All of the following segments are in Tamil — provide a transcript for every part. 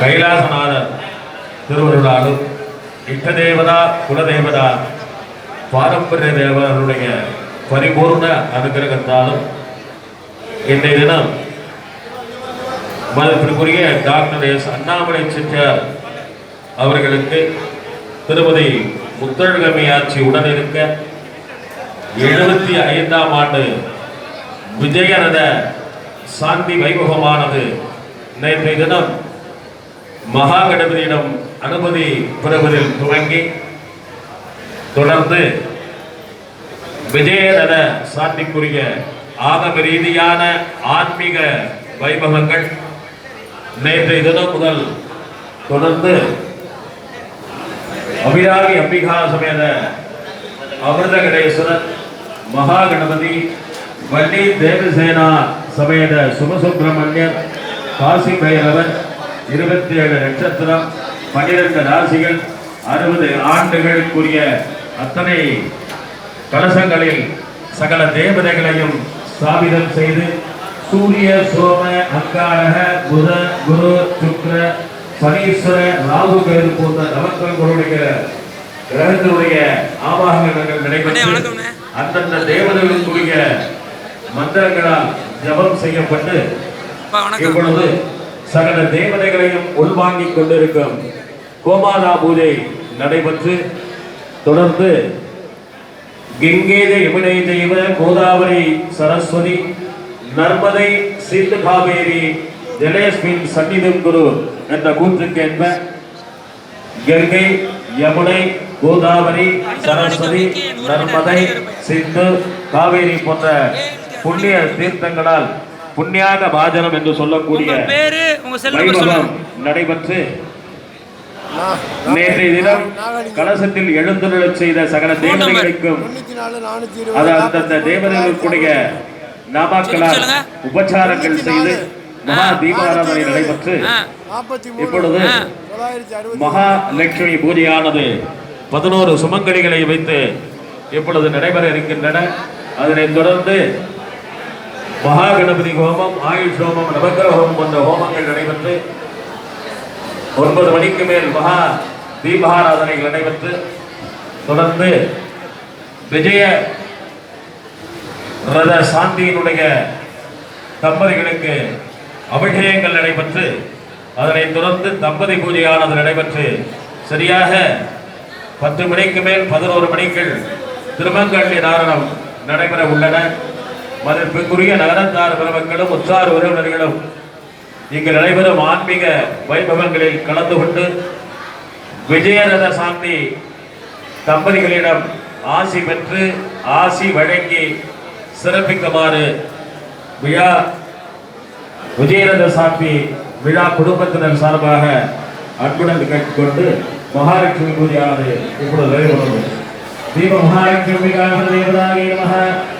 கைலாசநாதர் திருவருளாலும் இஷ்டதேவதா குலதேவதா பாரம்பரிய தேவர்களுடைய பரிபூர்ண அனுகிரகத்தாலும் இன்றைய தினம் மதத்திற்குரிய டாக்டர் எஸ். அண்ணாமலை சித்தியார் அவர்களுக்கு திருமதி முத்தழகமி ஆட்சி உடனிருக்க எழுபத்தி ஐந்தாம் ஆண்டு விஜயரத சாந்தி வைபவமானது நேற்றைய தினம் மகா கணபதியிடம் அனுமதி பெறுவதில் துவங்கி தொடர்ந்து விஜயரத சாட்டிக்குரிய ஆகம ரீதியான ஆன்மீக வைபவங்கள் நேற்றைய தினம் முதல் தொடர்ந்து அபிராமி அம்பிகா சமேத அமிர்த கணேஸ்வரர் மகா கணபதி வள்ளி தேவசேனா சமேத சுபசுப்பிரமணியர் காசி பைரவர் இருபத்தி ஏழு நட்சத்திரம் பன்னிரண்டு ராசிகள் அறுபது ஆண்டுகளுக்குரிய அத்தனை கலசங்களில் சகல தேவதைகளையும் ஸ்தாபிதம் செய்து சூரிய சோம அங்காரக புத குரு சுக்ர சனீஸ்வர ராகு கேது போன்ற நவக்கிரகங்களுடைய கிரகங்களுடைய ஆவாகனங்கள் அண்ணே, நடைபெற்று. அந்தந்த தேவதைகளுக்குரிய மந்திரங்களால் ஜபம் செய்யப்பட்டு இப்பொழுது சகல தேவதைகளையும் உள்வாங்கிக் கொண்டிருக்கும் கோமாதா பூஜை நடைபெற்று தொடர்ந்து கெங்கேத யமுனை தெய்வ கோதாவரி சரஸ்வதி நர்மதை சிந்து காவேரி ஜலேஸ்மின் சன்னிதம் குரு என்ற கூற்றுக்கேற்ப கங்கை யமுனை கோதாவரி சரஸ்வதி நர்மதை சிந்து காவேரி போன்ற புண்ணிய தீர்த்தங்களால் புண்ணியாக பாஜனம் என்று சொல்லக்கூடிய பேரு உங்க வைபவம் நடைபெற்று நேற்றைய தினம் கலசத்தில் எழுந்துள்ளச் செய்த சகல தேவதைகளுக்கும் அது அந்தந்த தேவதைகளுக்குடைய நாமாக்களால். உபச்சாரங்கள் செய்து மகா தீபாராதனை நடைபெற்று இப்பொழுது மகா லட்சுமி பூஜையானது பதினோரு சுமங்கலிகளை வைத்து இப்பொழுது நடைபெற இருக்கின்றன. அதனைத் தொடர்ந்து மகா கணபதி ஹோமம் ஆயுஷ் ஹோமம் நவக்கிர ஹோமம் போன்ற ஹோமங்கள் நடைபெற்று ஒன்பது மணிக்கு மேல் மகா தீபாராதனைகள் நடைபெற்று தொடர்ந்து விஜய ரத சாந்தியினுடைய தம்பதிகளுக்கு அபிஷேகங்கள் நடைபெற்று அதனைத் தொடர்ந்து தம்பதி பூஜையானது நடைபெற்று சரியாக பத்து மணிக்கு மேல் பதினோரு மணிக்குள் திருமங்கல்லி நாரணம் நடைபெற உள்ளன. மதிப்பிற்குரிய நகரத்தார் பெருமக்களும் உற்றார் உறவினர்களும் இங்கு நடைபெறும் ஆன்மீக வைபவங்களில் கலந்து கொண்டு விஜயரத சாந்தி தம்பதிகளிடம் ஆசி பெற்று ஆசி வழங்கி சிறப்பிக்குமாறு விழா விஜயரத சாந்தி விழா குடும்பத்தினர் சார்பாக அன்புடன் கேட்டுக்கொண்டு மகாலட்சுமி பூஜையானது இப்பொழுது தீப மகாலட்சுமி தேவதாகி நம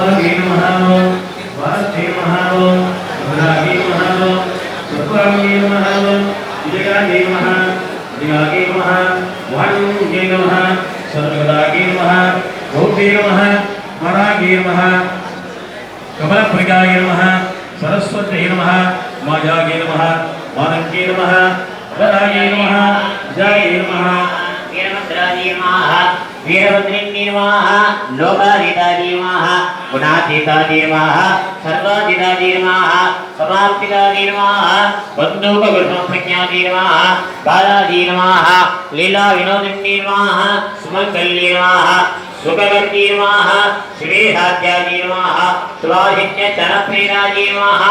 దుర్భాగే మహానో వాస్తే మహానో దుర్భాగే మహానో దుర్భాగే మహానో విజయాగే మహా విజయాగే మహా వాణ్యే నమ సర్వదాగే మహా గౌతే నమ వరాగే నమ కమలప్రియాయ నమ సరస్వతే నమ మాయాగే నమ మానకే నమ వరాగే నమ జాగే నమ వీరభద్రాజీ నమ వీరభద్రిణీ నమ లోకాధికారీ నమ గుణాతీతాధీర్మాః సర్వాధితాధీర్మాః సమాప్తితాధీర్మాః బంధూపగృహసంజ్ఞాధీర్మాః బాలాధీర్మాః లీలా వినోదిన్మాః సుమంగళీర్మాః సుఖగర్గీర్మాః శ్రీహాద్యాధీర్మాః సువాహిత్య చనప్రీణాధీర్మాః